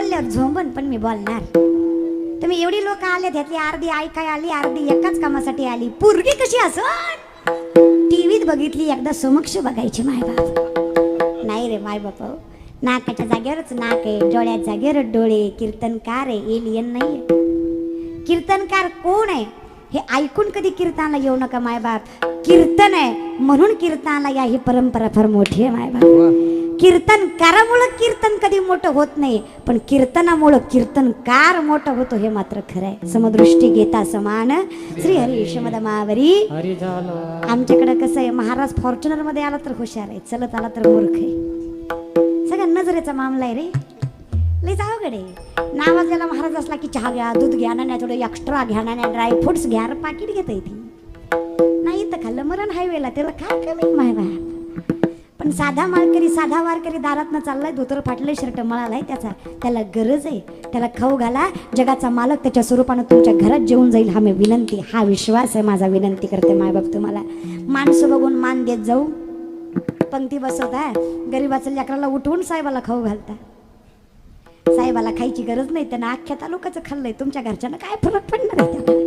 बोलल्यावर झोंबन पण मी बोलणार. तुम्ही एवढी लोक आले त्यातली अर्धी ऐकाय आली अर्धी एकाच कामासाठी आली. पूर्वी कशी असत टीव्हीत बघितली एकदा समक्ष बघायची माय बाप. नाही रे माय बाप नाकाच्या जागेवरच नाक आहे डोळ्यात जागेवरच डोळे कीर्तनकार आहे एलियन नाही कीर्तनकार कोण आहे? हे ऐकून कधी कीर्तनाला येऊ नका माय बाप. कीर्तन आहे म्हणून कीर्तनाला या ही परंपरा फार मोठी आहे माय बाप. कीर्तनकारामुळं कीर्तन कधी मोठं होत नाही पण कीर्तनामुळं कीर्तनकार मोठं होतो हे मात्र खरं आहे समदृष्टी घेता समान. श्री हरी शमद झालं. आमच्याकडे कसं आहे महाराज फॉर्च्युनरमध्ये आला तर हुशार आहे चलत आला तर मूर्ख आहे. सगळ्या नजरेचा मामला आहे रे. अवघड आहे. नावाजलेला महाराज असला की चहा घ्या दूध घ्या ना थोडं एक्स्ट्रा घ्या ना ड्रायफ्रुट्स घ्या पाकिट घेता येते. नाही तर खाल्लं मरण हायवेला त्याला काय कमी माय बाप. पण साधा मालकरी साधा वारकरी दारातनं चाललाय धोतर फाटलंय शर्ट मळालाय त्याचा. त्याला गरज आहे. त्याला खाऊ घाला. जगाचा मालक त्याच्या स्वरूपानं तुमच्या घरात जेवून जाईल हा मी विनंती. हा विश्वास आहे माझा. विनंती करते मायबाप तुम्हाला. माणसं बघून मान देत जाऊ. पंक्ती बसवता गरीबाचं लेकराला उठवून साहेबाला खाऊ घालता साहेबाला खायची गरज नाही. त्यांना अख्ख्या तालुक्याचं खाल्लंय. तुमच्या घरच्यानं काय फरक पडणार आहे त्याला?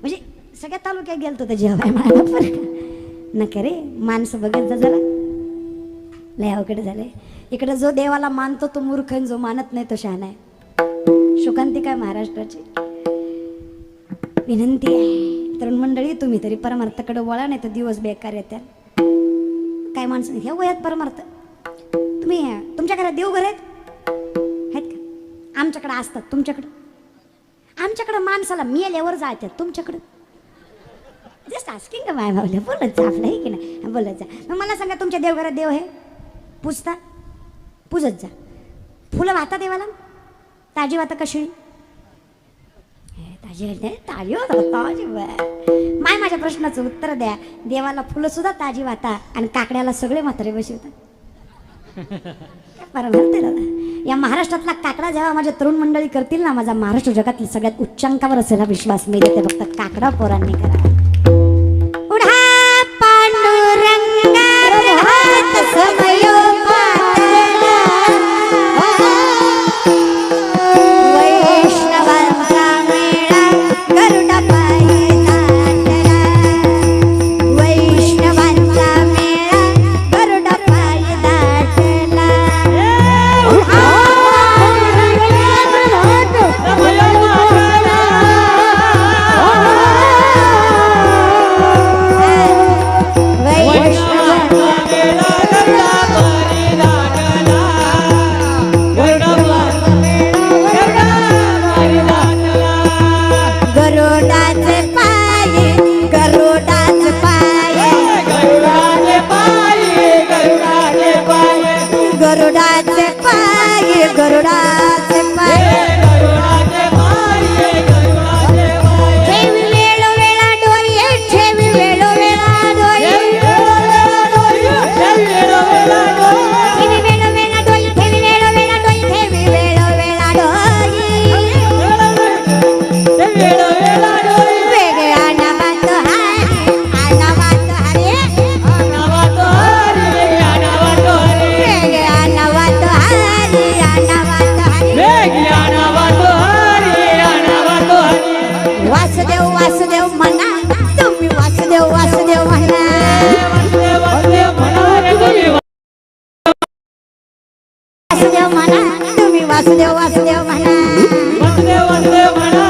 म्हणजे सगळ्या तालुक्यात गेलतो तर जेवाय मला फरक नका रे. माणसं बघत जा जरा. लय अवघड झाले इकडे जो देवाला मानतो तो मूर्ख आणि जो मानत नाही तो शहाणा आहे. शोकांतिका काय महाराष्ट्राची? विनंती आहे. तरुण मंडळी तुम्ही तरी परमार्थाकडे वळा नाही तर दिवस बेकार येत्या काय माणसं ह्या वयात परमार्थ. तुम्ही तुमच्या घरात देवघर आहेत? आहेत का? आमच्याकडे असतात तुमच्याकडं. आमच्याकडं माणसाला मेल्यावर जायच्यात तुमच्याकडं. जस्ट आस्किंग माय भावल्या बोलत जा आपलं आहे की नाही? बोलत जा. मग मला सांगा तुमच्या देवघरात देव आहे? पूजता पूजत जा. फुलं वाहता देवाला? ताजी वाहता कशी? ताजी ताजी वाहता ताजी माय माझ्या प्रश्नाचं उत्तर द्या. देवाला फुलं सुद्धा ताजी वाहता आणि काकड्याला सगळे म्हातारे बसवतात. परमार्थ दादा. या महाराष्ट्रातला काकडा जेव्हा माझ्या तरुण मंडळी करतील ना माझा महाराष्ट्र जगातील सगळ्यात उच्चांकावर असेल हा विश्वास मी देते. फक्त काकडा पोरांनी करा. वासुदेव म्हणा. तुम्ही वासुदेव वासुदेव म्हणा. वासुदेव वासुदेव म्हणा.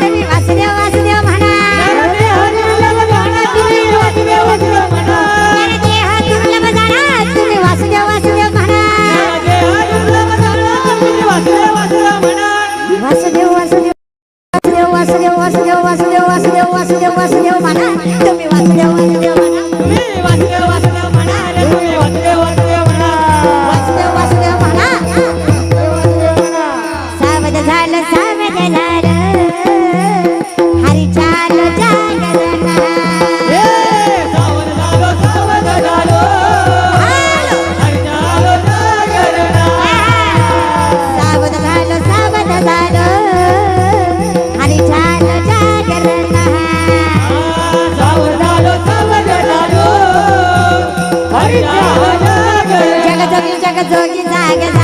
तुम्ही वासुदेव वासुदेव म्हणा. वासुदेव वासुदेव वासुदेव वासुदेव वासुदेव वासुदेव म्हणा. तुम्ही वासुदेव वासुदेव म्हणा. जोगी जाग जा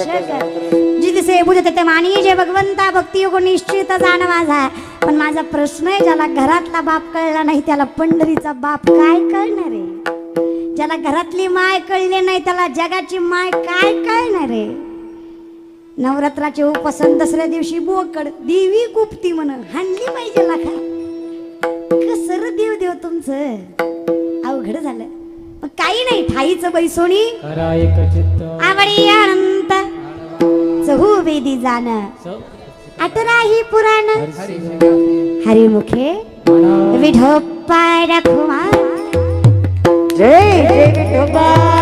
जिथे बुज ते मानी जे भगवंता भक्तियोग निश्चित जाण माझा पण माझा प्रश्न आहे ज्याला घरातला बाप कळला नाही त्याला पंढरीचा बाप काय कळणार आहे? ज्याला घरातली माय कळली नाही त्याला जगाची माय काय कळणार आहे? नवरात्राचे उपसन दसऱ्या दिवशी बोकड देवी गुप्ती म्हण हाणली पाहिजे लाखा कसर देव देव तुमचं. अवघड झालं. काही नाही ठाईच बैसोणी. आवडी सहू वेदी जाण अतरा ही पुराण। हरिमुखे विठोबा राखुमा जय जय विठोबा।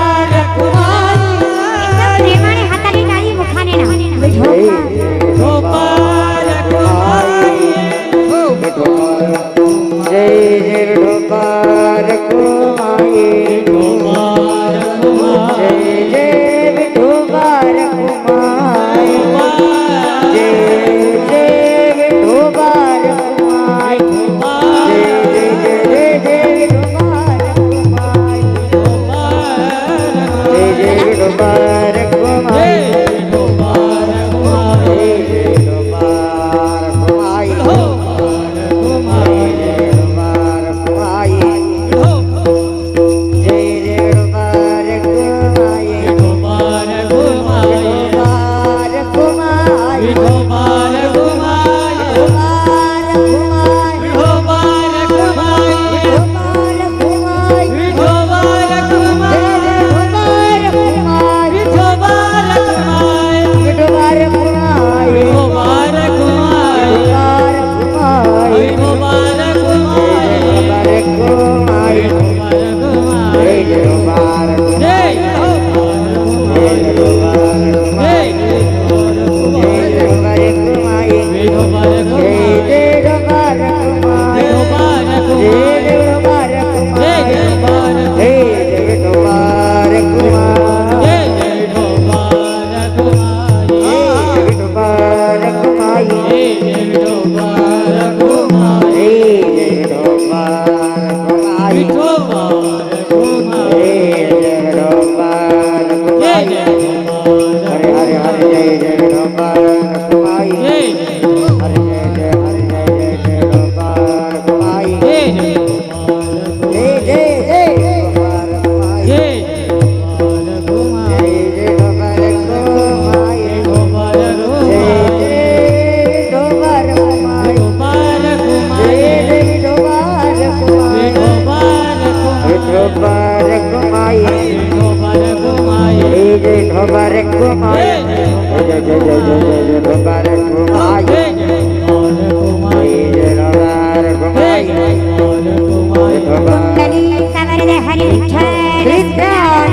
सर्व हरी विठ्ठल विज्ञान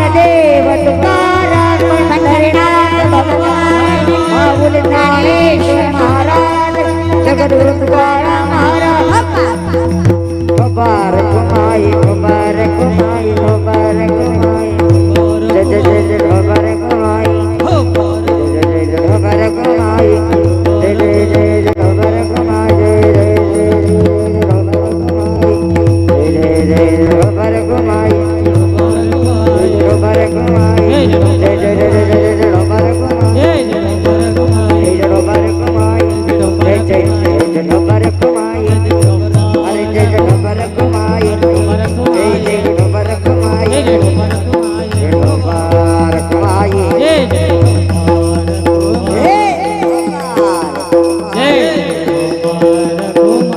महाराज जगद्गुरु तुकाराम महाराज मुबारक माई मुबारक माई मुबारक जय जय